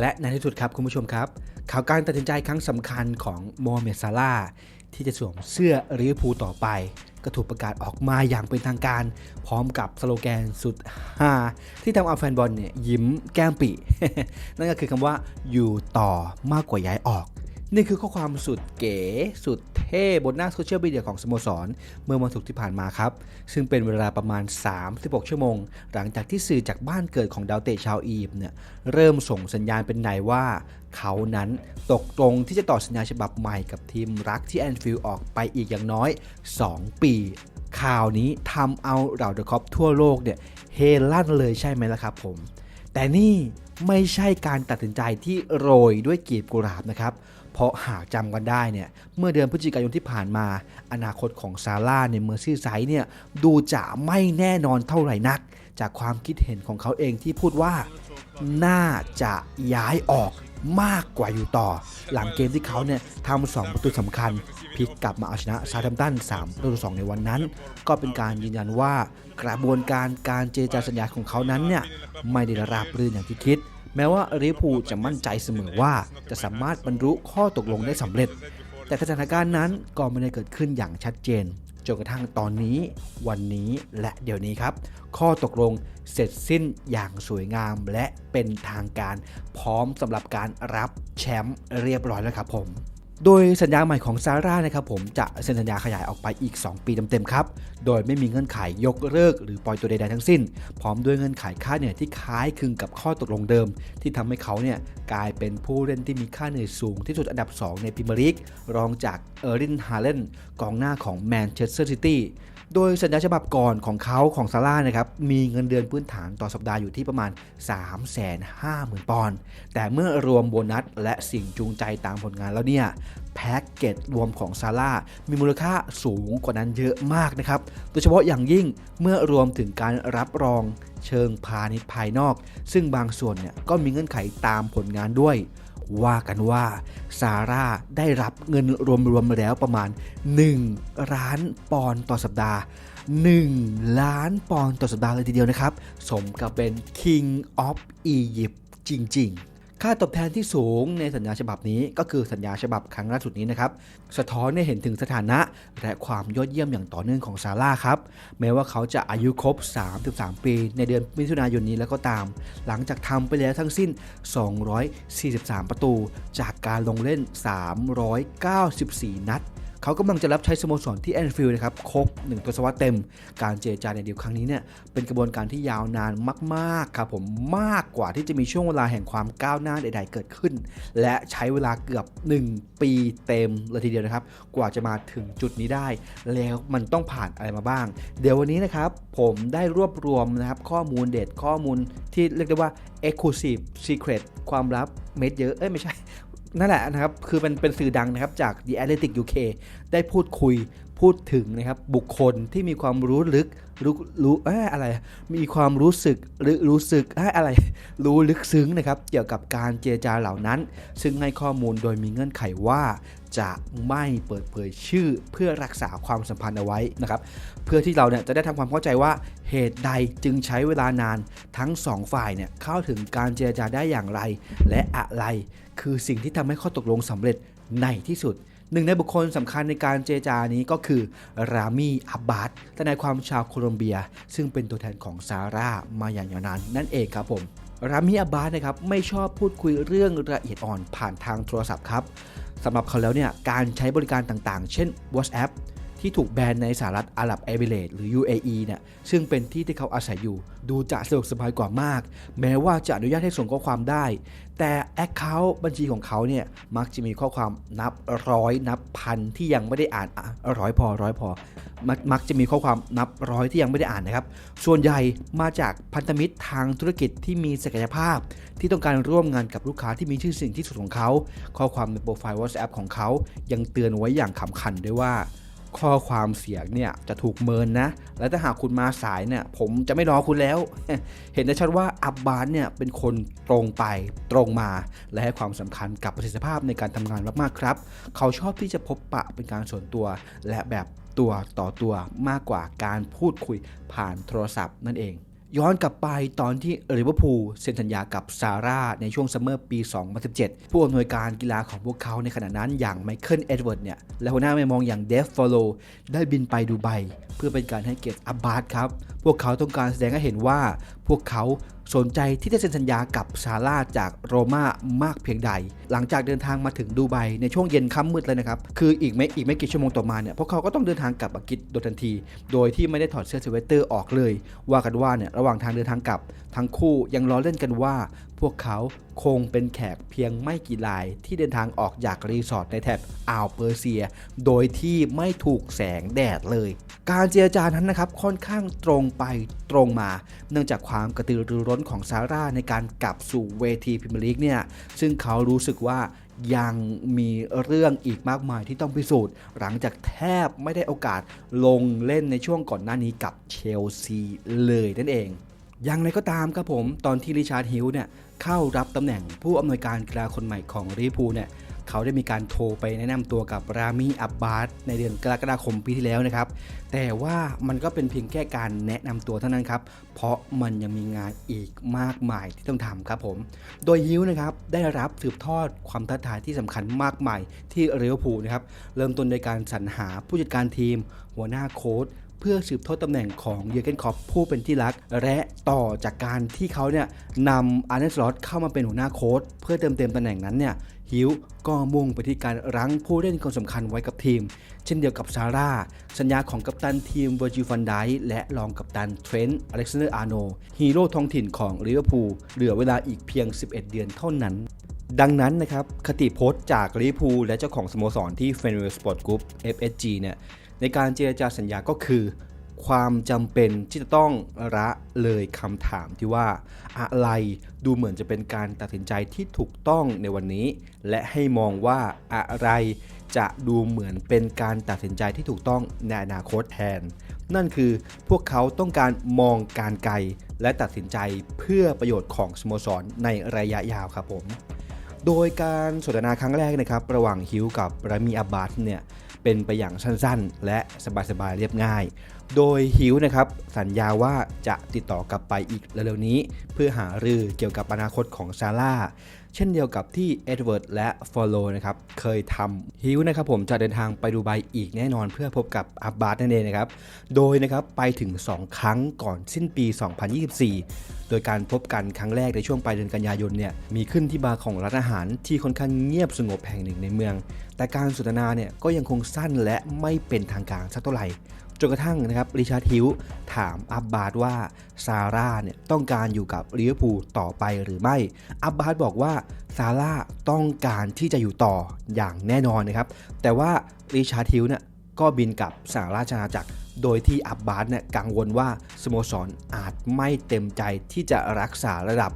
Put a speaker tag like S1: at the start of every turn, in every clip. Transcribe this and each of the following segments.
S1: และในที่สุดครับคุณผู้ชมครับ ข่าวการตัดสินใจครั้งสำคัญของโมฮัมเหม็ดซาลาที่จะสวมเสื้อลิเวอร์พูลต่อไป ก็ถูกประกาศออกมาอย่างเป็นทางการ พร้อมกับสโลแกนสุดฮาที่ทำเอาแฟนบอลเนี่ยยิ้มแก้มปีนั่นก็คือคำว่าอยู่ต่อมากกว่าย้ายออก นี่คือข้อความสุดเก๋สุดเท่บนหน้าโซเชียลมีเดียของสโมสร เมื่อวันศุกร์ที่ผ่านมาครับ ซึ่งเป็นเวลาประมาณ 36 ชั่วโมง หลังจากที่สื่อจากบ้านเกิดของดาวเตะชาวอียิปต์เนี่ยเริ่มส่งสัญญาณเป็นไหนว่า เขานั้นตกตรงที่จะต่อสัญญาฉบับใหม่กับทีมรักที่แอนฟิลด์ออกไปอีกอย่างน้อย 2 ปี ข่าวนี้ทำเอาเราเดอะคอปทั่วโลกเนี่ยเฮลั่นเลยใช่ไหมล่ะครับผม แต่นี่ ไม่ใช่การตัดสินใจที่โรยด้วยกีบกุหลาบนะครับ เพราะหากจำกันได้เนี่ยเมื่อเดือนพฤศจิกายนที่ผ่านมา อนาคตของซาร่าในเมอร์ซี่ไซด์เนี่ยดูจะไม่แน่นอนเท่าไหร่นัก จากความคิดเห็นของเขาเองที่พูดว่า น่าจะย้ายออก มากกว่าอยู่ต่อ หลังเกมที่เขาเนี่ยทำสองประตูสำคัญพลิกกลับมาเอาชนะซาทัมตัน3ประตูต่อ2ในวันนั้น ก็เป็นการยืนยันว่ากระบวนการการเจรจาสัญญาของเขานั้นเนี่ยไม่ได้ราบรื่นอย่างที่คิด แม้ว่าลิเวอร์พูลจะมั่นใจเสมอว่าจะสามารถบรรลุข้อตกลงได้สำเร็จ แต่สถานการณ์นั้นก็ไม่ได้เกิดขึ้นอย่างชัดเจน จนกระทั่งตอนนี้วันนี้และเดี๋ยวนี้ครับ ข้อตกลงเสร็จสิ้นอย่างสวยงามและเป็นทางการพร้อมสำหรับการรับแชมป์เรียบร้อยแล้วครับผม โดยสัญญาใหม่ของซาร่านะครับผมจะเซ็นสัญญาขยายออกไปอีก 2 ปีเต็มๆครับ โดยไม่มีเงื่อนไขยกเลิกหรือปล่อยตัวใดๆทั้งสิ้น พร้อมด้วยเงื่อนไขค่าเหนื่อยที่คล้ายคลึงกับข้อตกลงเดิม ที่ทำให้เขาเนี่ยกลายเป็นผู้เล่นที่มีค่าเหนื่อยสูงที่สุดอันดับ 2 ในพรีเมียร์ลีกรองจากเออร์ลินฮาเลนกองหน้าของแมนเชสเตอร์ซิตี้ โดยสัญญาฉบับก่อนของเขาของซาร่านะครับมีเงินเดือนพื้นฐานต่อสัปดาห์อยู่ที่ประมาณ 350,000 ปอนด์แต่เมื่อรวมโบนัสและสิ่งจูงใจตามผลงานแล้วเนี่ยแพ็กเกจรวมของซาร่ามีมูลค่าสูงกว่านั้นเยอะมากนะครับโดยเฉพาะอย่างยิ่งเมื่อรวมถึงการรับรองเชิงพาณิชย์ภายนอก ซึ่งบางส่วนเนี่ยก็มีเงื่อนไขตามผลงานด้วย ว่ากันว่าซาร่าได้รับเงินรวมๆแล้วประมาณ 1 ล้านปอนต์ต่อสัปดาห์ 1 ล้านปอนต์ต่อสัปดาห์เลยทีเดียวนะครับ สมกับเป็น King of Egypt จริง ๆ ค่าตอบแทนที่สูงในสัญญาฉบับนี้ก็คือสัญญาฉบับครั้งล่าสุดนี้นะครับ สะท้อนให้เห็นถึงสถานะ และความยอดเยี่ยมอย่างต่อเนื่องของซาร่าครับ แม้ว่าเขาจะอายุครบ 33 ปีในเดือนมิถุนายนนี้แล้วก็ตาม หลังจากทำไปแล้วทั้งสิ้น 243 ประตู จากการลงเล่น 394 นัด เขากำลังจะรับใช้สโมสรที่แอนฟิลด์นะครับครบ1ทศวรรษเต็ม การเจรจาในเดีลครั้งนี้เนี่ยเป็นกระบวนการที่ยาวนานมากๆครับผมมากกว่าที่จะมีช่วงเวลาแห่งความก้าวหน้าใด ๆ เกิดขึ้น และใช้เวลาเกือบ 1 ปีเต็มเลยทีเดียวนะครับ กว่าจะมาถึงจุดนี้ได้ แล้วมันต้องผ่านอะไรมาบ้าง เดี๋ยววันนี้นะครับผมได้รวบรวมนะครับข้อมูลเด็ดข้อมูลที่เรียกได้ว่า Exclusive Secret ความลับเม็ดเยอะ เอ้ยไม่ใช่ นั่นแหละนะครับ คือเป็นเป็นสื่อดังนะครับจาก The Atlantic UK ได้พูดคุยพูดถึงนะครับบุคคลที่มีความรู้ลึกรู้รู้อะไร มีความรู้สึกหรือรู้สึกอะไรรู้ลึกซึ้งนะครับเกี่ยวกับการเจรจาเหล่านั้น ซึ่งให้ข้อมูลโดยมีเงื่อนไขว่า จะไม่เปิดเผยชื่อเพื่อรักษาความสัมพันธ์เอาไว้นะครับเพื่อที่เราเนี่ยจะได้ทำความเข้าใจว่าเหตุใดจึงใช้เวลานานทั้งสองฝ่ายเนี่ยเข้าถึงการเจรจาได้อย่างไร และอะไร คือสิ่งที่ทำให้ข้อตกลงสำเร็จในที่สุด หนึ่งในบุคคลสำคัญในการเจจานี้ก็คือรามีอับบาสทนายความชาวโคลอมเบีย ซึ่งเป็นตัวแทนของซาร่ามาอย่างยาวนานนั่นเองครับผมรามีอับบาสนะครับไม่ชอบพูดคุยเรื่องละเอียดอ่อนผ่านทางโทรศัพท์ครับสำหรับเขาแล้วเนี่ยการใช้บริการต่างๆ เช่น WhatsApp ที่ถูกแบนในสหรัฐอาหรับเอมิเรตหรือ UAE เนี่ยซึ่งเป็นที่ที่เขาอาศัยอยู่ ดูจะสะดวกสบายกว่ามาก แม้ว่าจะอนุญาตให้ส่งข้อความได้ แต่ Account บัญชีของเขาเนี่ยมักจะมีข้อความนับร้อยนับพันที่ยังไม่ได้อ่านร้อยพอร้อยพอมักมักจะมีข้อความนับร้อยที่ยังไม่ได้อ่านนะครับ ส่วนใหญ่มาจากพันธมิตรทางธุรกิจที่มีศักยภาพ ที่ต้องการร่วมงานกับลูกค้าที่มีชื่อเสียงที่สุดของเขา ข้อความในโปรไฟล์ WhatsApp ของเขายังเตือนไว้อย่างขำขันด้วยว่า ข้อความเสียงเนี่ยจะถูกเมินนะ และถ้าหากคุณมาสายเนี่ยผมจะไม่รอคุณแล้ว เห็นได้ชัดว่าอับบานเนี่ยเป็นคนตรงไปตรงมา และให้ความสำคัญกับประสิทธิภาพในการทำงานมากๆครับ เขาชอบที่จะพบปะเป็นการส่วนตัว และแบบตัวต่อตัวมากกว่าการพูดคุยผ่านโทรศัพท์นั่นเอง ย้อนกลับไปตอนที่ลิเวอร์พูลเซ็นสัญญากับซาร่าในช่วงซัมเมอร์ปี 2017 ผู้อำนวยการกีฬาของพวกเขาในขณะนั้นอย่างไมเคิลเอ็ดเวิร์ดเนี่ยและหัวหน้าไม่มองอย่างเดฟฟอลโลได้บินไปดูไบเพื่อเป็นการให้เกียรติอับบาสครับ พวกเขาต้องการแสดงให้เห็นว่าพวกเขา สนใจที่จะเซ็นสัญญากับซาร่าจากโรม่ามากเพียงใด หลังจากเดินทางมาถึงดูไบในช่วงเย็นค่ำมืดเลยนะครับ คืออีกไม่อีกไม่กี่ชั่วโมงต่อมาเนี่ยพวกเขาก็ต้องเดินทางกลับอังกฤษโดยทันที โดยที่ไม่ได้ถอดเสื้อสเวตเตอร์ออกเลย ว่ากันว่าเนี่ยระหว่างทางเดินทางกลับทั้งคู่ยังล้อเล่นกันว่า พวกเขา คงเป็นแขกเพียงไม่กี่รายที่เดินทางออกจากรีสอร์ทในแถบอ่าวเปอร์เซีย โดยที่ไม่ถูกแสงแดดเลย การเจรจานั้นนะครับค่อนข้างตรงไปตรงมา เนื่องจากความกระตือรือร้นของซาร่าในการกลับสู่เวทีพรีเมียร์ลีกเนี่ยซึ่งเขารู้สึกว่ายังมีเรื่องอีกมากมายที่ต้องพิสูจน์ หลังจากแทบไม่ได้โอกาสลงเล่นในช่วงก่อนหน้านี้กับเชลซีเลยนั่นเองอย่างไรก็ตามครับผมตอนที่ริชาร์ดฮิลเนี่ย เข้ารับตำแหน่งผู้อำนวยการกีฬาคนใหม่ของลิเวอร์พูลเนี่ยเขาได้มีการโทรไปแนะนำตัวกับรามีอับบาสในเดือนกรกฎาคมปีที่แล้วนะครับ แต่ว่ามันก็เป็นเพียงแค่การแนะนำตัวเท่านั้นครับ เพราะมันยังมีงานอีกมากมายที่ต้องทำครับผม โดยฮิวนะครับได้รับสืบทอดความท้าทายที่สำคัญมากมายที่เวอร์พูลนะครับ เริ่มต้นโดยการสรรหาผู้จัดการทีม หัวหน้าโค้ช เพื่อสืบทอดตำแหน่งของเยอร์เกนคอปผู้เป็นที่รัก และต่อจากการที่เขาเนี่ยนำอาร์เนสลอตเข้ามาเป็นหัวหน้าโค้ชเพื่อเติมเต็มตำแหน่งนั้นเนี่ยฮิวก็มุ่งไปที่การรั้งผู้เล่นคนสำคัญไว้กับทีม เช่นเดียวกับซาร่า สัญญาของกัปตันทีมเวอร์จิฟันไดและรองกัปตันเทรนต์อเล็กซานเดอร์อาร์โนฮีโร่ท้องถิ่นของลิเวอร์พูลเหลือเวลาอีกเพียง 11 เดือนเท่านั้นดังนั้นนะครับ คติโพสต์จากลิเวอร์พูลและเจ้าของสโมสรที่เฟนเวลสปอร์ตกรุ๊ป FSG เนี่ย ในการเจรจาสัญญาก็คือ ความจำเป็นที่จะต้องละเลยคำถามที่ว่าอะไรดูเหมือนจะเป็นการตัดสินใจที่ถูกต้องในวันนี้ และให้มองว่าอะไรจะดูเหมือนเป็นการตัดสินใจที่ถูกต้องในอนาคตแทน นั่นคือพวกเขาต้องการมองการไกล และตัดสินใจเพื่อประโยชน์ของสโมสรในระยะยาวครับผม โดยการสนทนาครั้งแรกนะครับ ระหว่างฮิวกับรามีอับบาสเนี่ย เป็นไปอย่างสั้นๆ และสบายๆเรียบง่าย โดยฮิวนะครับสัญญาว่าจะติดต่อกลับไปอีกเร็วๆนี้ เพื่อหารือเกี่ยวกับอนาคตของซาร่า ช่นเดียวกับที่เอ็ดเวิร์ดและฟอลโลนะครับเคยทำฮิวนะครับผมจะเดินทางไปดูไบอีกแน่นอนเพื่อพบกับอับบาสนั่นเองนะครับโดยนะครับไปถึง 2 ครั้งก่อนสิ้นปี 2024 โดยการพบกันครั้งแรกในช่วงปลายเดือนกันยายนเนี่ยมีขึ้นที่บาร์ของร้านอาหารที่ค่อนข้างเงียบสงบแห่งหนึ่งในเมือง แต่การสนทนาเนี่ยก็ยังคงสั้นและไม่เป็นทางการสักเท่าไหร่ จนกระทั่งนะครับริชาร์ดฮิลถามอับบาสว่าซาร่าเนี่ยต้องการอยู่กับลิเวอร์พูลต่อไปหรือไม่ อับบาสบอกว่าซาร่าต้องการที่จะอยู่ต่ออย่างแน่นอนนะครับ แต่ว่าริชาร์ดฮิลเนี่ยก็บินกลับสหราชอาณาจักร โดยที่อับบาสเนี่ยกังวลว่าสโมสรอาจไม่เต็มใจที่จะรักษาระดับ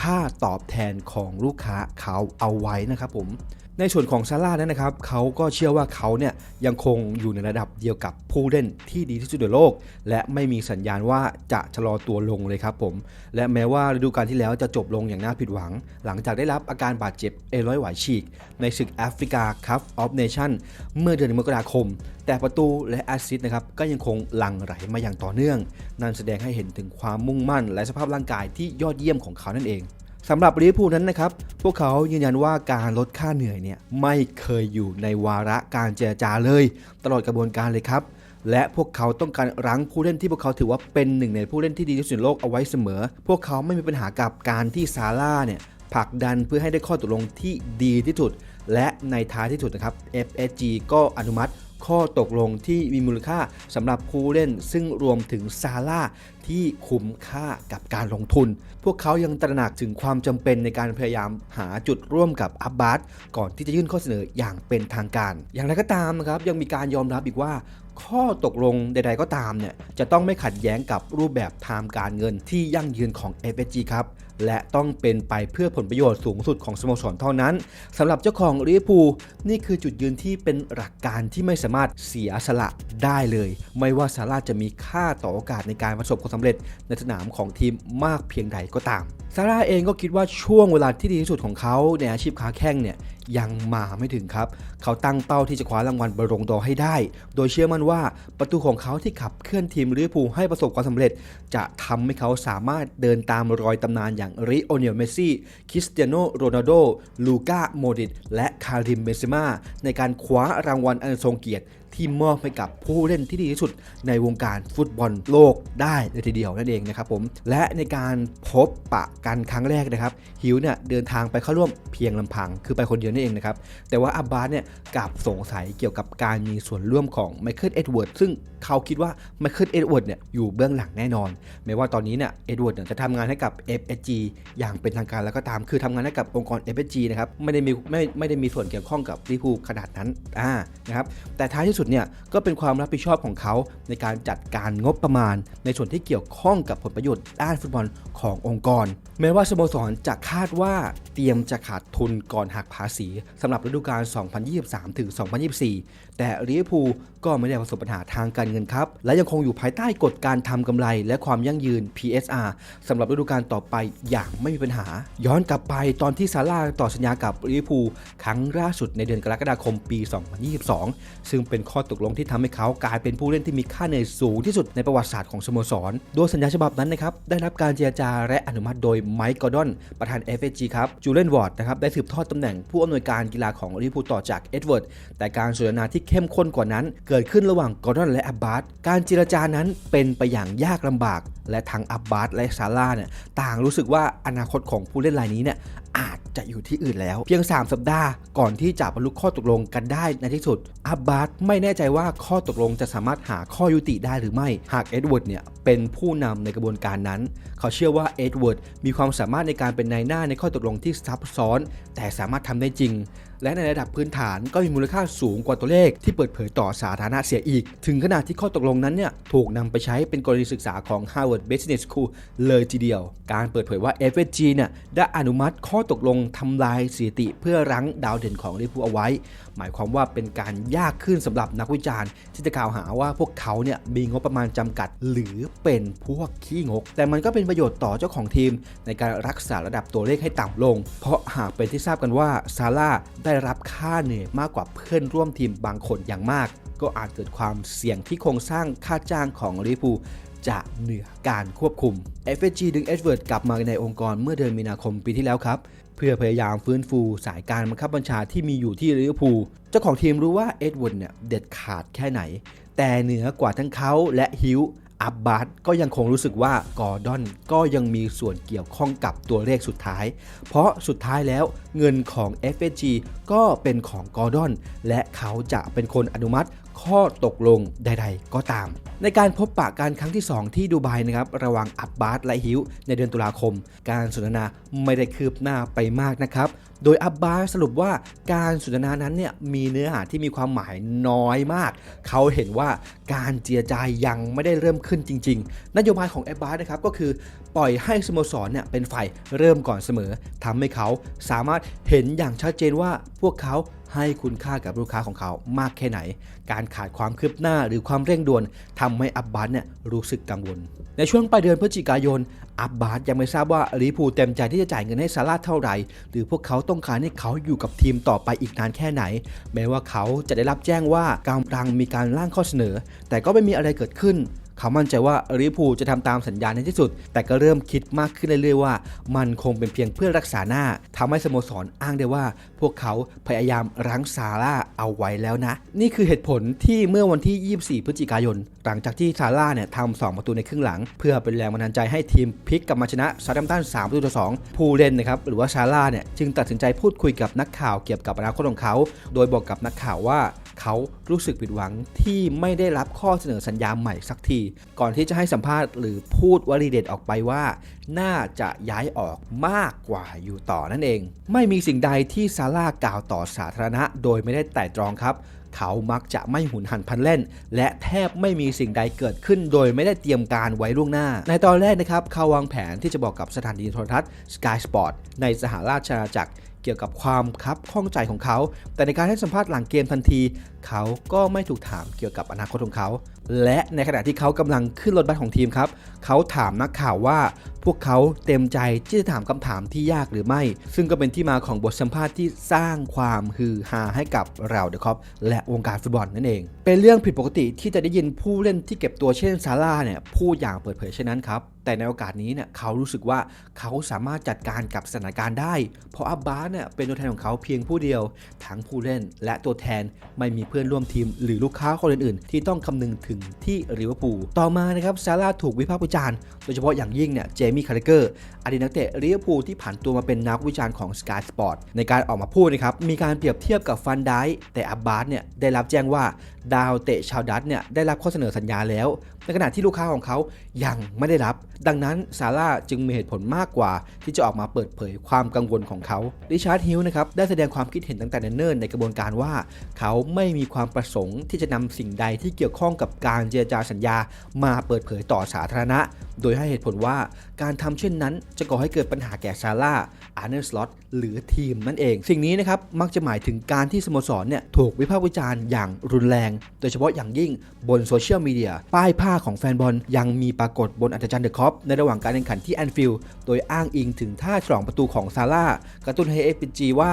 S1: ค่าตอบแทนของลูกค้าเขาเอาไว้นะครับผม ในส่วนของซาร่านั้นนะครับเขาก็เชื่อว่าเขาเนี่ยยังคงอยู่ในระดับเดียวกับผู้เล่นที่ดีที่สุดในโลก และไม่มีสัญญาณว่าจะชะลอตัวลงเลยครับผม และแม้ว่าฤดูกาลที่แล้วจะจบลงอย่างน่าผิดหวัง หลังจากได้รับอาการบาดเจ็บเอร้อยหวายฉีก ในศึกแอฟริกาคัพออฟเนชั่นเมื่อเดือนมกราคม แต่ประตูและแอสซิสต์นะครับก็ยังคงหลั่งไหลมาอย่างต่อเนื่อง นั่นแสดงให้เห็นถึงความมุ่งมั่น และสภาพร่างกายที่ยอดเยี่ยมของเขานั่นเอง สำหรับลิเวอร์พูลนั้นนะครับ พวกเขายืนยันว่าการลดค่าเหนื่อยเนี่ยไม่เคยอยู่ในวาระการเจรจาเลย ตลอดกระบวนการเลยครับ และพวกเขาต้องการรั้งผู้เล่นที่พวกเขาถือว่าเป็นหนึ่งในผู้เล่นที่ดีที่สุดในโลกเอาไว้เสมอ พวกเขาไม่มีปัญหากับการที่ซาร่าเนี่ยผลักดันเพื่อให้ได้ข้อตกลงที่ดีที่สุด และในท้ายที่สุดนะครับ FSG ก็อนุมัติข้อตกลงที่มีมูลค่าสำหรับผู้เล่น ซึ่งรวมถึงซาร่า ที่คุ้มค่ากับการลงทุน พวกเขายังตระหนักถึงความจำเป็นในการพยายามหาจุดร่วมกับอับบาสก่อนที่จะยื่นข้อเสนออย่างเป็นทางการ อย่างไรก็ตามนะครับยังมีการยอมรับอีกว่าข้อตกลงใด ๆ ก็ตามเนี่ยจะต้องไม่ขัดแย้งกับรูปแบบทางการเงินที่ยั่งยืนของ FSG ครับ และต้องเป็นไปเพื่อผลประโยชน์สูงสุดของสโมสรเท่านั้นสำหรับเจ้าของลิเวอร์พูลนี่คือจุดยืนที่เป็นหลักการที่ไม่สามารถเสียสละได้เลย ไม่ว่าซาร่าจะมีค่าต่อโอกาสในการประสบความสำเร็จในสนามของทีมมากเพียงใดก็ตามซาร่าเองก็คิดว่าช่วงเวลาที่ดีที่สุดของเขาในอาชีพค้าแข้งเนี่ยยังมาไม่ถึงครับ เขาตั้งเป้าที่จะคว้ารางวัลบอลลงดอให้ได้ โดยเชื่อมั่นว่าประตูของเขาที่ขับเคลื่อนทีมลิเวอร์พูลให้ประสบความสำเร็จ จะทำให้เขาสามารถเดินตามรอยตำนานอย่างริโอเนลเมสซี่ คริสเตียโนโรนัลโด ลูก้าโมดิตและคาริมเบนเซม่าในการคว้ารางวัลอันทรงเกียรติ ที่มอบให้กับผู้เล่นที่ดีที่สุดในวงการฟุตบอลโลกได้เลยทีเดียวนั่นเองนะครับผมและในการพบปะกันครั้งแรกนะครับฮิวเนี่ยเดินทางไปเข้าร่วมเพียงลำพัง คือไปคนเดียวนั่นเองนะครับแต่ว่าอับบาสเนี่ยกลับสงสัยเกี่ยวกับการมีส่วนร่วมของไมเคิลเอ็ดเวิร์ดซึ่งเขาคิดว่าไมเคิลเอ็ดเวิร์ดเนี่ยอยู่เบื้องหลังแน่นอนแม้ว่าตอนนี้เนี่ยเอ็ดเวิร์ดเนี่ยจะทำงานให้กับ FSG อย่างเป็นทางการแล้วก็ตาม คือทำงานให้กับองค์กร FSG นะครับไม่ได้มีไม่ไม่ได้มีส่วนเกี่ยวข้องกับลิพูขนาดนั้นอ่านะครับแต่ท้ายที่สุดเนี่ยก็เป็นความรับผิดชอบของเขาในการจัดการงบประมาณ ในส่วนที่เกี่ยวข้องกับผลประโยชน์ด้านฟุตบอลขององค์กร แม้ว่าสโมสรจะคาดว่าเตรียมจะขาดทุนก่อนหักภาษีสำหรับฤดูกาล 2023 ถึง 2024 แต่ลิเวอร์พูลก็ไม่ได้ประสบปัญหาทางการเงินครับ และยังคงอยู่ภายใต้กฎการทำกำไร และความยั่งยืน PSR สำหรับฤดูกาลต่อไปอย่างไม่มีปัญหา ย้อนกลับไปตอนที่ซาร่าต่อสัญญากับลิเวอร์พูลครั้งล่าสุดในเดือนกรกฎาคมปี 2022 ซึ่งเป็นข้อตกลงที่ทำให้เขากลายเป็นผู้เล่นที่มีค่าเหนื่อยสูงที่สุดในประวัติศาสตร์ของสโมสร โดยสัญญาฉบับนั้นนะครับได้รับการเจรจาและอนุมัติโดยไมค์กอร์ดอนประธาน FSG ครับจูเลนวอร์ดนะครับได้สืบทอดตำแหน่งผู้อำนวยการกีฬาของลิเวอร์พูลต่อจากเอ็ดเวิร์ดแต่การสนทนาที่เข้มข้นกว่านั้น เกิดขึ้นระหว่างกอร์ดอนและอับบาสการเจรจานั้นเป็นไปอย่างยากลำบาก และทั้งอับบาสและซาร่าเนี่ยต่างรู้สึกว่าอนาคตของผู้เล่นรายนี้เนี่ยอาจจะอยู่ที่อื่นแล้ว เพียง 3 สัปดาห์ก่อนที่จะบรรลุข้อตกลงกันได้ในที่สุดอับบาสไม่แน่ใจว่าข้อตกลงจะสามารถหาข้อยุติได้หรือไม่ หากเอ็ดเวิร์ดเนี่ยเป็นผู้นำในกระบวนการนั้น เขาเชื่อว่าเอ็ดเวิร์ดมีความสามารถในการเป็นนายหน้าในข้อตกลงที่ซับซ้อน แต่สามารถทำได้จริง และในระดับพื้นฐานก็มีมูลค่าสูงกว่าตัวเลขที่เปิดเผยต่อสาธารณะเสียอีก ถึงขนาดที่ข้อตกลงนั้นเนี่ยถูกนำไปใช้เป็นกรณีศึกษาของ Harvard Business School เลยทีเดียว การเปิดเผยว่า FSG เนี่ยได้อนุมัติข้อตกลงทำลายสถิติ เพื่อรั้งดาวเด่นของลิเวอร์พูลเอาไว้ หมายความว่าเป็นการยากขึ้นสำหรับนักวิจารณ์ที่จะกล่าวหาว่าพวกเขาเนี่ยมีงบประมาณจำกัด หรือเป็นพวกขี้งก แต่มันก็เป็นประโยชน์ต่อเจ้าของทีม ในการรักษาระดับตัวเลขให้ต่ำลง เพราะหากเป็นที่ทราบกันว่าซาร่าได้รับค่าเหนื่อยมากกว่าเพื่อนร่วมทีมบางคนอย่างมาก ก็อาจเกิดความเสี่ยงที่โครงสร้างค่าจ้างของลิเวอร์พูจะเหนือการควบคุม FSG ดึงเอ็ดเวิร์ดกลับมาในองค์กรเมื่อเดือนมีนาคมปีที่แล้วครับ เพื่อพยายามฟื้นฟูสายการบังคับบัญชาที่มีอยู่ที่ลิเวอร์พูลเจ้าของทีมรู้ว่าเอ็ดเวิร์ดเนี่ยเด็ดขาดแค่ไหน แต่เหนือกว่าทั้งเขาและฮิวอับบาร์ก็ยังคงรู้สึกว่ากอร์ดอนก็ยังมีส่วนเกี่ยวข้องกับตัวเลขสุดท้าย เพราะสุดท้ายแล้วเงินของ FSG ก็เป็นของกอร์ดอนและเขาจะเป็นคนอนุมัติ ข้อตกลงใด ๆ ก็ตาม ในการพบปะกันครั้งที่ 2 ที่ดูไบนะครับระหว่างอับบาร์และฮิวในเดือนตุลาคม การสนทนาไม่ได้คืบหน้าไปมากนะครับโดยอับบาร์สรุปว่าการสนทนานั้นเนี่ยมีเนื้อหาที่มีความหมายน้อยมาก เขาเห็นว่าการเจียจายยังไม่ได้เริ่มขึ้นจริง ๆ นโยบายของแอบบาร์นะครับก็คือปล่อยให้สโมสรเนี่ยเป็นฝ่ายเริ่มก่อนเสมอทำให้เขาสามารถเห็นอย่างชัดเจนว่าพวกเขาให้คุณค่ากับลูกค้าของเขามากแค่ไหน การขาดความคืบหน้าหรือความเร่งด่วนทำให้อับบาสเนี่ยรู้สึกกังวล ในช่วงปลายเดือนพฤศจิกายน อับบาสยังไม่ทราบว่าลิเวอร์พูเต็มใจที่จะจ่ายเงินให้ซาร่าเท่าไหร่ หรือพวกเขาต้องการให้เขาอยู่กับทีมต่อไปอีกนานแค่ไหน แม้ว่าเขาจะได้รับแจ้งว่ากำลังมีการร่างข้อเสนอ แต่ก็ไม่มีอะไรเกิดขึ้น เขามั่นใจว่าลิเวอร์พูลจะทำตามสัญญาในที่สุด แต่ก็เริ่มคิดมากขึ้นเรื่อยๆว่า มันคงเป็นเพียงเพื่อรักษาหน้าทำให้สโมสรอ้างได้ว่า พวกเขาพยายามรั้งซาร่าเอาไว้แล้วนะ นี่คือเหตุผลที่เมื่อวันที่ 24 พฤศจิกายน หลังจากที่ซาร่าเนี่ยทำ2ประตูในครึ่งหลัง เพื่อเป็นแรงบันดาลใจให้ทีมพลิกกลับมาชนะซาดัมตัน3ประตูต่อ2ผู้เล่นนะครับหรือว่าซาร่าเนี่ยจึงตัดสินใจพูดคุยกับนักข่าวเกี่ยวกับอนาคตของเขา โดยบอกกับนักข่าวว่า เขารู้สึกผิดหวังที่ไม่ได้รับข้อเสนอสัญญาใหม่สักที ก่อนที่จะให้สัมภาษณ์หรือพูดวลีเด็ดออกไปว่า น่าจะย้ายออกมากกว่าอยู่ต่อนั่นเอง ไม่มีสิ่งใดที่ซาร่ากล่าวต่อสาธารณะ โดยไม่ได้ไต่ตรองครับเขามักจะไม่หุนหันพันเล่น และแทบไม่มีสิ่งใดเกิดขึ้น โดยไม่ได้เตรียมการไว้ล่วงหน้า ในตอนแรกนะครับ เขาวางแผนที่จะบอกกับสถานีโทรทัศน์ Sky Sport ในสหราชอาณาจักรเกี่ยวกับความคับข้องใจของเขา แต่ในการให้สัมภาษณ์หลังเกมทันทีเขาก็ไม่ถูกถามเกี่ยวกับอนาคตของเขา และในขณะที่เขากำลังขึ้นรถบัสของทีมครับ เขาถามนักข่าวว่า พวกเขาเต็มใจที่จะถามคำถามที่ยากหรือไม่ ซึ่งก็เป็นที่มาของบทสัมภาษณ์ที่สร้างความฮือฮาให้กับเราเดอะคอปและวงการฟุตบอลนั่นเอง เป็นเรื่องผิดปกติที่จะได้ยินผู้เล่นที่เก็บตัวเช่นซาร่าเนี่ยพูดอย่างเปิดเผยเช่นนั้นครับแต่ในโอกาสนี้เนี่ยเขารู้สึกว่าเขาสามารถจัดการกับสถานการณ์ได้ เพราะอับบาสเนี่ยเป็นตัวแทนของเขาเพียงผู้เดียวทั้งผู้เล่นและตัวแทนไม่มีเพื่อนร่วมทีม หรือลูกค้าคนอื่นๆ ที่ต้องคำนึงถึงที่ลิเวอร์พูลต่อมานะครับซาร่าถูกวิพากษ์วิจารณ์โดยเฉพาะอย่างยิ่งเนี่ยเจมี่คาร์เกอร์อดีตนักเตะลิเวอร์พูลที่ผ่านตัวมาเป็นนักวิจารณ์ของ Sky Sport ในการออกมาพูดนะครับมีการเปรียบเทียบกับฟันไดแต่อับบาสเนี่ยได้รับแจ้งว่าดาวเตะชาวดัตเนี่ยได้รับข้อเสนอสัญญาแล้ว ในขณะที่ลูกค้าของเขายังไม่ได้รับ ดังนั้นซาร่าจึงมีเหตุผลมากกว่า ที่จะออกมาเปิดเผยความกังวลของเขาริชาร์ดฮิลนะครับได้แสดงความคิดเห็นตั้งแต่เนิ่นๆในกระบวนการว่า เขาไม่มีมีความประสงค์ที่จะนำสิ่งใดที่เกี่ยวข้องกับการเจรจาสัญญามาเปิดเผยต่อสาธารณะ โดยให้เหตุผลว่าการทำเช่นนั้นจะก่อให้เกิดปัญหาแก่ซาร่าอาร์เนสล็อตหรือทีมนั่นเอง สิ่งนี้นะครับมักจะหมายถึงการที่สโมสรเนี่ยถูกวิพากษ์วิจารณ์อย่างรุนแรง โดยเฉพาะอย่างยิ่งบนโซเชียลมีเดียป้ายผ้าของแฟนบอลยังมีปรากฏบนอัตจันเดอะคอปในระหว่างการแข่งขันที่แอนฟิลด์โดยอ้างอิงถึงท่าฉลองประตูของซาร่ากระตุ้นให้เอฟจีว่า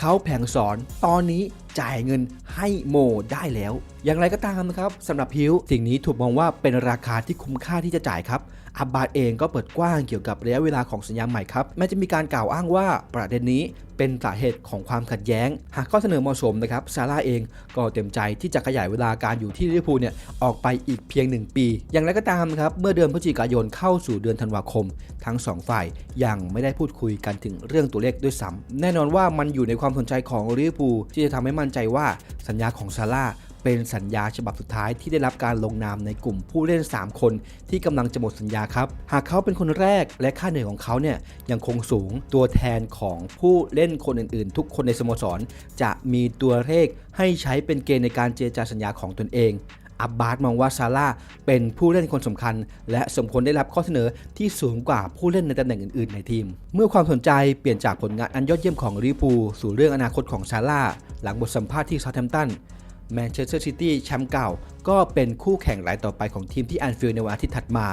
S1: เขาแผงสอนตอนนี้ จ่ายเงินให้โมได้แล้ว อย่างไรก็ตามนะครับสำหรับฮิวสิ่งนี้ถูกมองว่าเป็นราคาที่คุ้มค่าที่จะจ่ายครับอับบาดเองก็เปิดกว้างเกี่ยวกับระยะเวลาของสัญญาใหม่ครับแม้จะมีการกล่าวอ้างว่าประเด็นนี้เป็นสาเหตุของความขัดแย้ง หากข้อเสนอเหมาะสมนะครับซาร่าเองก็เต็มใจที่จะขยายเวลาการอยู่ที่ลิเวอร์พูลเนี่ยออกไปอีกเพียง 1 ปี อย่างไรก็ตามครับเมื่อเดือนพฤศจิกายนเข้าสู่เดือนธันวาคม ทั้ง 2 ฝ่ายยังไม่ได้พูดคุยกันถึงเรื่องตัวเลขด้วยซ้ำแน่นอนว่ามันอยู่ในความสนใจของลิเวอร์พูลที่จะทำให้มันใจว่าสัญญาของซาร่าเป็นสัญญาฉบับสุดท้ายที่ได้รับการลงนามในกลุ่มผู้เล่น 3 คนที่กำลังจะหมดสัญญาครับ หากเขาเป็นคนแรกและค่าเหนื่อยของเขาเนี่ยยังคงสูงตัวแทนของผู้เล่นคนอื่นๆ ทุกคนในสโมสร จะมีตัวเลขให้ใช้เป็นเกณฑ์ในการเจรจาสัญญาของตนเอง อับบาสมองว่าซาร่าเป็นผู้เล่นคนสำคัญ และสมควรได้รับข้อเสนอที่สูงกว่าผู้เล่นในตำแหน่งอื่นๆ ในทีม เมื่อความสนใจเปลี่ยนจากผลงานอันยอดเยี่ยมของลิเวอร์พูลสู่เรื่องอนาคตของซาร่าหลังบทสัมภาษณ์ที่ซาแฮมป์ตันแมนเชสเตอร์ซิตี้แชมป์เก่า ก็เป็นคู่แข่งรายต่อไปของทีมที่แอนฟิลด์ในวันอาทิตย์ถัดมา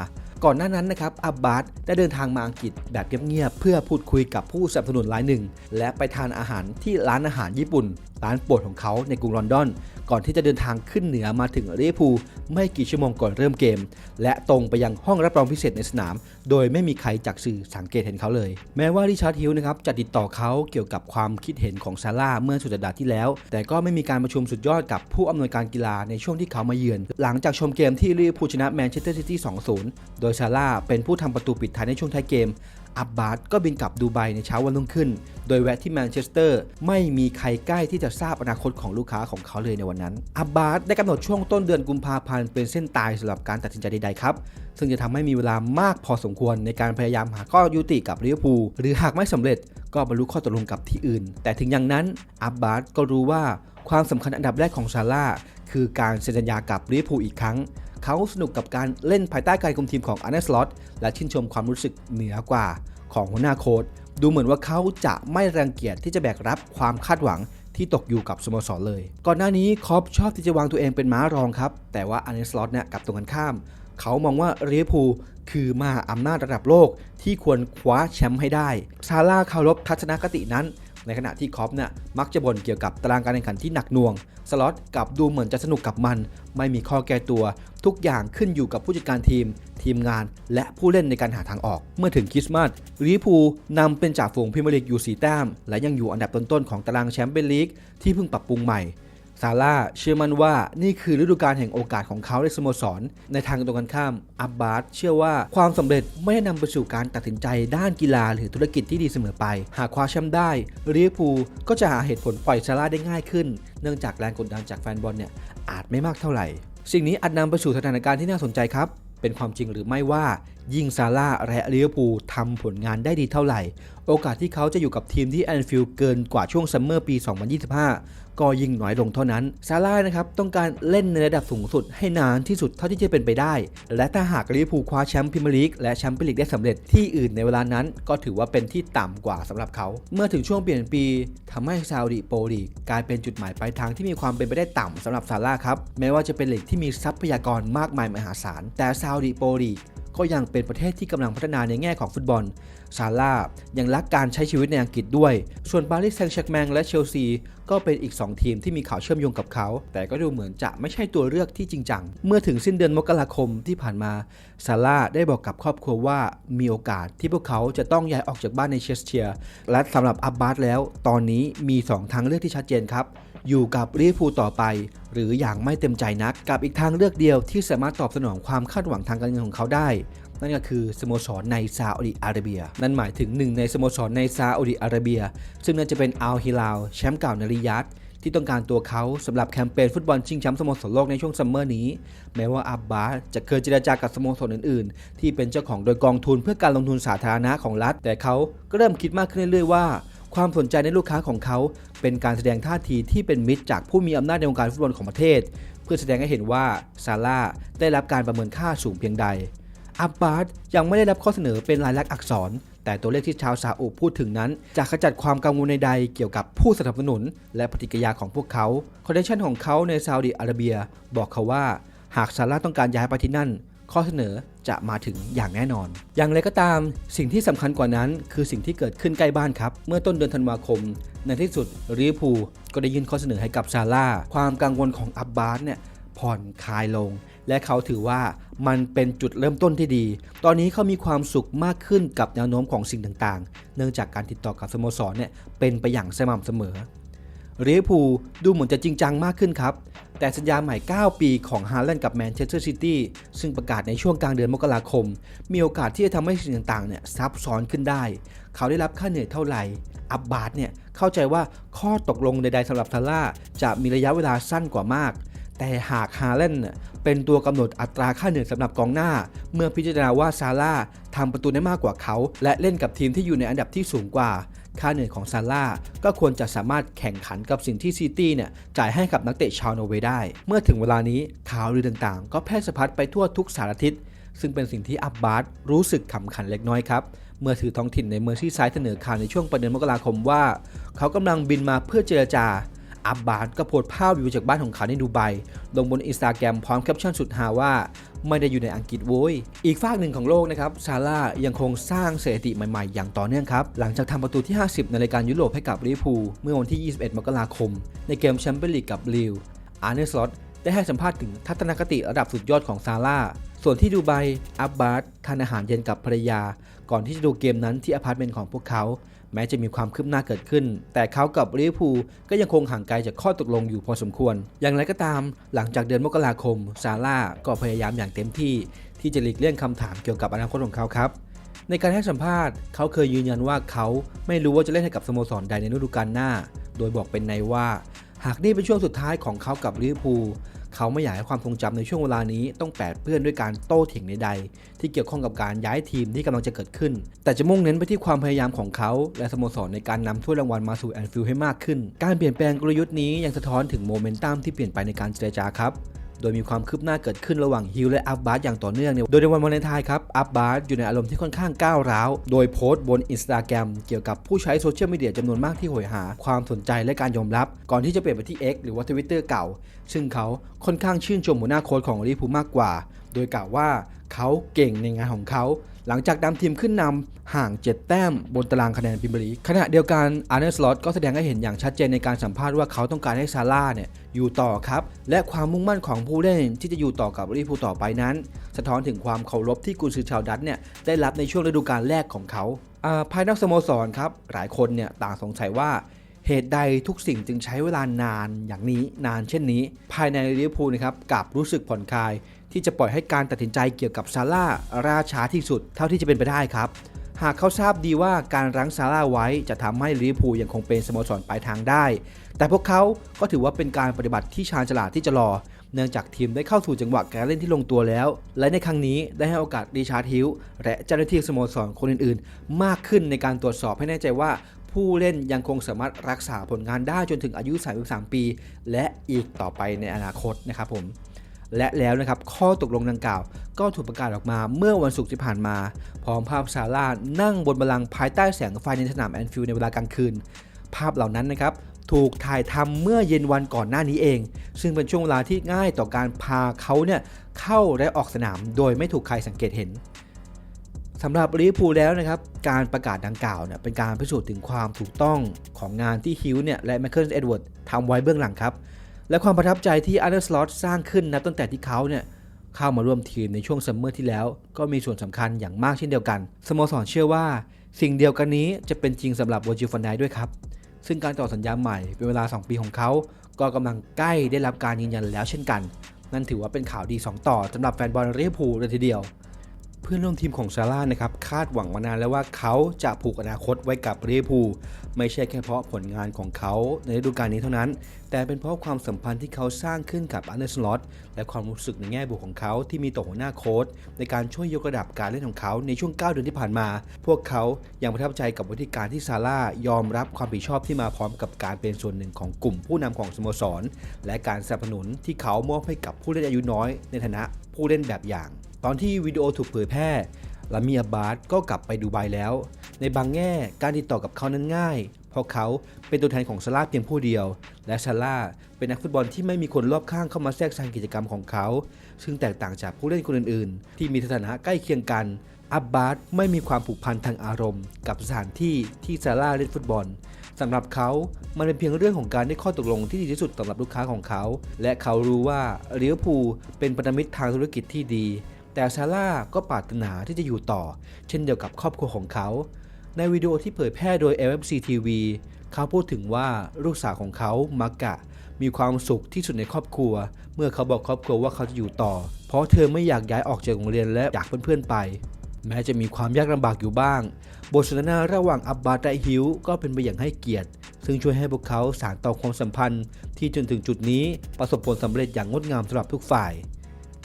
S1: ก่อนหน้านั้นนะครับอับบาสได้เดินทางมาอังกฤษแบบเงียบๆเพื่อพูดคุยกับผู้สนับสนุนรายหนึ่ง และไปทานอาหารที่ร้านอาหารญี่ปุ่น ร้านโปรดของเขาในกรุงลอนดอน ก่อนที่จะเดินทางขึ้นเหนือมาถึงลิเวอร์พูลไม่กี่ชั่วโมงก่อนเริ่มเกม และตรงไปยังห้องรับรองพิเศษในสนาม โดยไม่มีใครจากสื่อสังเกตเห็นเขาเลย แม้ว่าริชาร์ดฮิลนะครับจะติดต่อเขาเกี่ยวกับความคิดเห็นของซาร่าเมื่อสุดสัปดาห์ที่แล้ว แต่ก็ไม่มีการประชุมสุดยอดกับผู้อำนวยการกีฬาในช่วงที่เขามาเยือน หลังจากชมเกมที่ลิเวอร์พูลชนะแมนเชสเตอร์ซิตี้ 2-0 โดยซาร่าเป็นผู้ทำประตูปิดท้ายในช่วงท้ายเกม อับบาสก็บินกลับดูไบในเช้าวันรุ่งขึ้น โดยแวะที่แมนเชสเตอร์ไม่มีใครใกล้ที่จะทราบอนาคตของลูกค้าของเขาเลยในวันนั้น อับบาสได้กำหนดช่วงต้นเดือนกุมภาพันธ์เป็นเส้นตายสำหรับการตัดสินใจใดๆครับ ซึ่งจะทำให้มีเวลามากพอสมควรในการพยายามหาข้อยุติกับลิเวอร์พูลหรือหากไม่สำเร็จก็บรรลุข้อตกลงกับที่อื่น แต่ถึงอย่างนั้นอับบาสก็รู้ว่าความสำคัญอันดับแรกของซาร่าคือการเซ็นสัญญากับลิเวอร์พูลอีกครั้ง เขาสนุกกับการเล่นภายใต้การคุมทีมของอาร์เนสลอตและชื่นชมความรู้สึกเหนือกว่าของหัวหน้าโค้ดดูเหมือนว่าเขาจะไม่รังเกียจที่จะแบกรับความคาดหวังที่ตกอยู่กับสโมสรเลย ก่อนหน้านี้คอปชอบที่จะวางตัวเองเป็นม้ารองครับ แต่ว่าอาร์เนสลอตเนี่ยกับตรงกันข้าม เขามองว่าเรียพูคือมหาอำนาจระดับโลกที่ควรคว้าแชมป์ให้ได้ ซาร่าเคารพทัศนคตินั้น ในขณะที่คอปเนี่ยมักจะบ่นเกี่ยวกับตารางการแข่งขันที่หนักหน่วง สล็อตกับดูเหมือนจะสนุกกับมัน ไม่มีข้อแก้ตัว ทุกอย่างขึ้นอยู่กับผู้จัดการทีม ทีมงาน และผู้เล่นในการหาทางออก เมื่อถึงคริสต์มาสลิเวอร์พูลนำเป็นจ่าฝูงพรีเมียร์ลีกอยู่4แต้ม และยังอยู่อันดับต้นๆของตารางแชมเปี้ยนลีกที่เพิ่งปรับปรุงใหม่ ซาร่าเชื่อมั่นว่านี่คือฤดูกาลแห่งโอกาสของเขาในสโมสร ในทางตรงกันข้ามอับบาสเชื่อว่าความสำเร็จไม่ได้นำไปสู่การตัดสินใจด้านกีฬาหรือธุรกิจที่ดีเสมอไป หากคว้าแชมป์ได้เวอร์พูก็จะหาเหตุผลปล่อยซาร่าได้ง่ายขึ้น เนื่องจากแรงกดดันจากแฟนบอลเนี่ยอาจไม่มากเท่าไหร่ สิ่งนี้อาจนำไปสู่สถานการณ์ที่น่าสนใจครับเป็นความจริงหรือไม่ว่ายิ่งซาร่าและลิเวอร์พูลทำผลงานได้ดีเท่าไหร่ โอกาสที่เขาจะอยู่กับทีมที่แอนฟิลด์เกินกว่าช่วงซัมเมอร์ปี 2025 ก็ยิ่งน้อยลงเท่านั้น ซาร่านะครับต้องการเล่นในระดับสูงสุดให้นานที่สุดเท่าที่จะเป็นไปได้ และถ้าหากลิเวอร์พูลคว้าแชมป์พรีเมียร์ลีกและแชมเปี้ยนลีกได้สำเร็จที่อื่นในเวลานั้น ก็ถือว่าเป็นที่ต่ำกว่าสำหรับเขา เมื่อถึงช่วงเปลี่ยนปีทำให้ซาอุดิโปรลีกกลายเป็นจุดหมายปลายทางที่มีความเป็นไปได้ต่ำสำหรับซาร่าครับแม้ว่าจะเป็นลีกที่มีทรัพยากรมากมายมหาศาลแต่ซาอุดิโปรลีก ก็ยังเป็นประเทศที่กำลังพัฒนาในแง่ของฟุตบอล ซาร่ายังรักการใช้ชีวิตในอังกฤษด้วย ส่วนปารีสแซงต์แชร์กแมงและเชลซี ก็เป็นอีก 2 ทีมที่มีข่าวเชื่อมโยงกับเขา แต่ก็ดูเหมือนจะไม่ใช่ตัวเลือกที่จริงจัง เมื่อถึงสิ้นเดือนมกราคมที่ผ่านมา ซาร่าได้บอกกับครอบครัวว่ามีโอกาสที่พวกเขาจะต้องย้ายออกจากบ้านในเชสเชียร์ และสำหรับอับบาสแล้ว ตอนนี้มี 2 ทางเลือกที่ชัดเจนครับ อยู่กับลิเวอร์พูลต่อไป หรืออย่างไม่เต็มใจนักกับอีกทางเลือกเดียวที่สามารถตอบสนองความคาดหวังทางการเงินของเขาได้ นั่นก็คือสโมสรในซาอุดิอาระเบีย นั่นหมายถึงหนึ่งในสโมสรในซาอุดิอาระเบีย ซึ่งนั่นจะเป็นอัลฮิลาลแชมป์เก่าในริยัดที่ต้องการตัวเขาสำหรับแคมเปญฟุตบอลชิงแชมป์สโมสรโลกในช่วงซัมเมอร์นี้ แม้ว่าอับบาสจะเคยเจรจากับสโมสรอื่นๆ ที่เป็นเจ้าของโดยกองทุนเพื่อการลงทุนสาธารณะของรัฐ แต่เขาก็เริ่มคิดมากขึ้นเรื่อยๆว่า ความสนใจในลูกค้าของเขาเป็นการแสดงท่าทีที่เป็นมิตรจากผู้มีอำนาจในวงการฟุตบอลของประเทศ เพื่อแสดงให้เห็นว่าซาร่าได้รับการประเมินค่าสูงเพียงใดอับบาสยังไม่ได้รับข้อเสนอเป็นลายลักษณ์อักษร แต่ตัวเลขที่ชาวซาอุพูดถึงนั้น จะขจัดความกังวลใดๆเกี่ยวกับผู้สนับสนุน และปฏิกิริยาของพวกเขาคอนเนคชั่นของเขาในซาอุดิอาระเบีย บอกเขาว่า หากซาร่าต้องการย้ายไปที่นั่น ข้อเสนอจะมาถึงอย่างแน่นอน อย่างไรก็ตามสิ่งที่สำคัญกว่านั้น คือสิ่งที่เกิดขึ้นใกล้บ้านครับ เมื่อต้นเดือนธันวาคม ในที่สุดริพูลก็ได้ยื่นข้อเสนอให้กับซาร่าความกังวลของอับบาสเนี่ยผ่อนคลายลง และเขาถือว่ามันเป็นจุดเริ่มต้นที่ดี ตอนนี้เขามีความสุขมากขึ้นกับแนวโน้มของสิ่งต่างๆ เนื่องจากการติดต่อกับสโมสรเนี่ยเป็นไปอย่างสม่ำเสมอ เรพูดูเหมือนจะจริงจังมากขึ้นครับ แต่สัญญาใหม่ 9 ปีของฮาแลนด์กับแมนเชสเตอร์ซิตี้ซึ่งประกาศในช่วงกลางเดือนมกราคม มีโอกาสที่จะทำให้สิ่งต่างๆเนี่ยซับซ้อนขึ้นได้ เขาได้รับค่าเหนื่อยเท่าไหร่ อับบาสเนี่ยเข้าใจว่าข้อตกลงใดๆสำหรับซาร่าจะมีระยะเวลาสั้นกว่ามาก แต่หากฮาแลนด์เป็นตัวกำหนดอัตราค่าเหนื่อยสำหรับกองหน้า เมื่อพิจารณาว่าซาร่าทำประตูได้มากกว่าเขา และเล่นกับทีมที่อยู่ในอันดับที่สูงกว่า ค่าเหนื่อยของซาร่าก็ควรจะสามารถแข่งขันกับสิ่งที่ซิตี้เนี่ยจ่ายให้กับนักเตะชาวนอร์เวย์ได้ เมื่อถึงเวลานี้ข่าวลือต่างๆ ก็แพร่สะพัดไปทั่วทุกสารทิศซึ่งเป็นสิ่งที่อับบาสรู้สึกขำขันเล็กน้อยครับ เมื่อถือท้องถิ่นในเมอร์ซี่ไซด์เสนอข่าวในช่วงประเดือนมกราคมว่า เขากำลังบินมาเพื่อเจรจา อับบาสก็โพสภาพวิวจากบ้านของเขาในดูไบลงบนอินสตาแกรมพร้อมแคปชั่นสุดฮาว่า ไม่ได้อยู่ในอังกฤษโว้ย อีกฝากหนึ่งของโลกนะครับซาร่ายังคงสร้างสถิติใหม่ๆ อย่างต่อเนื่องครับ หลังจากทำประตูที่ 50 ในรายการยุโรปให้กับลิเวอร์พูลเมื่อวันที่ 21 มกราคม ในเกมแชมเปี้ยนลีกกับลิวอาร์เนสลอตได้ให้สัมภาษณ์ถึงทัศนคติระดับสุดยอดของซาร่าส่วนที่ดูไบอับบาสทานอาหารเย็นกับภรรยา ก่อนที่จะดูเกมนั้นที่อพาร์ตเมนต์ของพวกเขา แม้จะมีความคืบหน้าเกิดขึ้น แต่เขากับลิเวอร์พูลก็ยังคงห่างไกลจากข้อตกลงอยู่พอสมควร อย่างไรก็ตาม หลังจากเดือนมกราคม ซาร่าก็พยายามอย่างเต็มที่ ที่จะหลีกเลี่ยงคำถามเกี่ยวกับอนาคตของเขาครับ ในการให้สัมภาษณ์ เขาเคยยืนยันว่าเขาไม่รู้ว่าจะเล่นให้กับสโมสรใดในฤดูกาลหน้า โดยบอกเป็นในว่า หากนี่เป็นช่วงสุดท้ายของเขากับลิเวอร์พูล เขาไม่อยากให้ความทรงจำในช่วงเวลานี้ต้องแปดเปื้อนด้วยการโต้เถียงใดๆ ที่เกี่ยวข้องกับการย้ายทีมที่กำลังจะเกิดขึ้น แต่จะมุ่งเน้นไปที่ความพยายามของเขา และสโมสรในการนำถ้วยรางวัลมาสู่แอนฟิลด์ให้มากขึ้น การเปลี่ยนแปลงกลยุทธ์นี้ยังสะท้อนถึงโมเมนตัมที่เปลี่ยนไปในการเจรจาครับ โดยมีความคืบหน้าเกิดขึ้นระหว่างฮิลและอัพบาร์อย่างต่อเนื่องโดยในวันวาเลนไทน์ครับอัพบาร์อยู่ในอารมณ์ที่ค่อนข้างก้าวร้าว โดยโพสต์บนอินสตาแกรมเกี่ยวกับผู้ใช้โซเชียลมีเดียจำนวนมากที่โหยหา ความสนใจและการยอมรับ ก่อนที่จะเปลี่ยนไปที่ X หรือว่า Twitter เก่า ซึ่งเขาค่อนข้างชื่นชมหัวหน้าโค้ชของลิเวอร์พูลมากกว่า โดยกล่าวว่าเขาเก่งในงานของเขา หลังจากนำทีมขึ้นนำห่าง 7 แต้มบนตารางคะแนนพรีเมียร์ลีขณะเดียวกันอาร์เนสลอตก็แสดงให้เห็นอย่างชัดเจนในการสัมภาษณ์ว่าเขาต้องการให้ซาร่าเนี่ยอยู่ต่อครับ และความมุ่งมั่นของผู้เล่นที่จะอยู่ต่อกับลิเวอร์พูลต่อไปนั้น สะท้อนถึงความเคารพที่กุนซือชาวดัตเนี่ยได้รับในช่วงฤดูกาลแรกของเขาอ่าภายนอกสโมสรครับหลายคนเนี่ยต่างสงสัยว่า เหตุใดทุกสิ่งจึงใช้เวลานานอย่างนี้นานเช่นนี้ ภายในลิเวอร์พูลนะครับกลับรู้สึกผ่อนคลาย ที่จะปล่อยให้การตัดสินใจเกี่ยวกับซาร่าราช้าที่สุดเท่าที่จะเป็นไปได้ครับ หากเขาทราบดีว่าการรั้งซาร่าไว้จะทำให้ลิเวอร์พูลยังคงเป็นสโมสรปลายทางได้ แต่พวกเขาก็ถือว่าเป็นการปฏิบัติที่ชาญฉลาดที่จะรอ เนื่องจากทีมได้เข้าสู่จังหวะการเล่นที่ลงตัวแล้ว และในครั้งนี้ได้ให้โอกาสริชาร์ดฮิลและเจ้าหน้าที่สโมสรคนอื่น ๆ มากขึ้นในการตรวจสอบให้แน่ใจว่า ผู้เล่นยังคงสามารถรักษาผลงานได้จนถึงอายุ33ปี และอีกต่อไปในอนาคตนะครับผมและแล้วนะครับข้อตกลงดังกล่าว ก็ถูกประกาศออกมาเมื่อวันศุกร์ที่ผ่านมา พร้อมภาพซาร่านั่งบนบัลลังก์ภายใต้แสงไฟในสนามแอนฟิลด์ในเวลากลางคืน ภาพเหล่านั้นนะครับถูกถ่ายทำเมื่อเย็นวันก่อนหน้านี้เอง ซึ่งเป็นช่วงเวลาที่ง่ายต่อการพาเขาเนี่ยเข้าและออกสนามโดยไม่ถูกใครสังเกตเห็น สำหรับลิเวอร์พูลแล้วนะครับการประกาศดังกล่าวเนี่ยเป็นการพิสูจน์ถึงความถูกต้องของงานที่ฮิวเนี่ยและไมเคิลเอ็ดเวิร์ดทำไว้เบื้องหลังครับ และความประทับใจที่อาร์เดอร์สล็อตสร้างขึ้นนับตั้งแต่ที่เขาเนี่ยเข้ามาร่วมทีมในช่วงซัมเมอร์ที่แล้ว ก็มีส่วนสำคัญอย่างมากเช่นเดียวกันสโมสรเชื่อว่า สิ่งเดียวกันนี้จะเป็นจริงสำหรับโวจิฟันไดด้วยครับ ซึ่งการต่อสัญญาใหม่เป็นเวลา 2 ปีของเขา ก็กำลังใกล้ได้รับการยืนยันแล้วเช่นกัน นั่นถือว่าเป็นข่าวดี 2 ต่อสำหรับแฟนบอลลิเวอร์พูลเลยทีเดียว เพื่อนร่วมทีมของซาร่านะครับคาดหวังมานานแล้วว่าเขาจะผูกอนาคตไว้กับลิเวอร์พูลไม่ใช่แค่เพราะผลงานของเขาในฤดูกาลนี้เท่านั้น แต่เป็นเพราะความสัมพันธ์ที่เขาสร้างขึ้นกับอันเดอร์สล็อตและความรู้สึกในแง่บวกของเขาที่มีต่อหัวหน้าโค้ชในการช่วยยกระดับการเล่นของเขาในช่วง 9 เดือนที่ผ่านมา พวกเขายังประทับใจกับวิธีการที่ซาร่ายอมรับความผิดชอบที่มาพร้อมกับการเป็นส่วนหนึ่งของกลุ่มผู้นำของสโมสร และการสนับสนุนที่เขามอบให้กับผู้เล่นอายุน้อย ในฐานะผู้เล่นแบบอย่าง ตอนที่วิดีโอถูกเผยแพร่ลามีอาบาสก็กลับไปดูไบแล้ว ในบางแง่การติดต่อกับเขานั้นง่าย เพราะเขาเป็นตัวแทนของซาร่าเพียงผู้เดียว และซาร่าเป็นนักฟุตบอลที่ไม่มีคนรอบข้างเข้ามาแทรกแซงกิจกรรมของเขา ซึ่งแตกต่างจากผู้เล่นคนอื่นๆ ที่มีสถานะใกล้เคียงกันอับบาสไม่มีความผูกพันทางอารมณ์ กับสถานที่ที่ซาร่าเล่นฟุตบอลสำหรับเขา มันเป็นเพียงเรื่องของการได้ข้อตกลงที่ดีที่สุดสำหรับลูกค้าของเขา และเขารู้ว่าเลิเวอร์พูเป็นพันธมิตรทางธุรกิจที่ดี แต่ซาร่าก็ปรารถนาที่จะอยู่ต่อ เช่นเดียวกับครอบครัวของเขา ในวิดีโอที่เผยแพร่โดย LFC TV เขาพูดถึงว่าลูกสาวของเขามักกะ มีความสุขที่สุดในครอบครัว เมื่อเขาบอกครอบครัวว่าเขาจะอยู่ต่อ เพราะเธอไม่อยากย้ายออกจากโรงเรียนและจากเพื่อนๆไป แม้จะมีความยากลำบากอยู่บ้าง บทสนทนาระหว่างอับบาสและฮิวก็เป็นไปอย่างให้เกียรติ ซึ่งช่วยให้พวกเขาสานต่อความสัมพันธ์ ที่จนถึงจุดนี้ประสบผลสำเร็จอย่างงดงามสำหรับทุกฝ่าย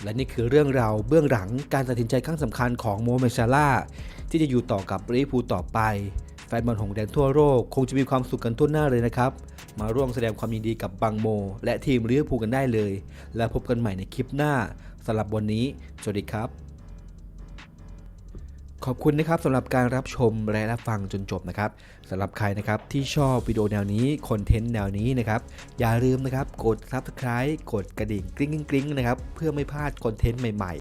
S1: และนี่คือเรื่องราวเบื้องหลังการตัดสินใจครั้งสำคัญของโมเมนซาร่าที่จะอยู่ต่อกับลิเวอร์พูลต่อไป แฟนบอลหงแดงทั่วโลกคงจะมีความสุขกันทั่วหน้าเลยนะครับ มาร่วมแสดงความยินดีกับบังโม และทีมลิเวอร์พูลกันได้เลย และพบกันใหม่ในคลิปหน้าสำหรับวันนี้ สวัสดีครับ ขอบคุณนะครับสำหรับการรับชมและรับฟังจนจบนะครับ สำหรับใครนะครับที่ชอบวิดีโอแนวนี้คอนเทนต์แนวนี้นะครับอย่าลืมนะครับกด Subscribe กดกระดิ่งกริ๊งกริ๊งนะครับเพื่อไม่พลาดคอนเทนต์ใหม่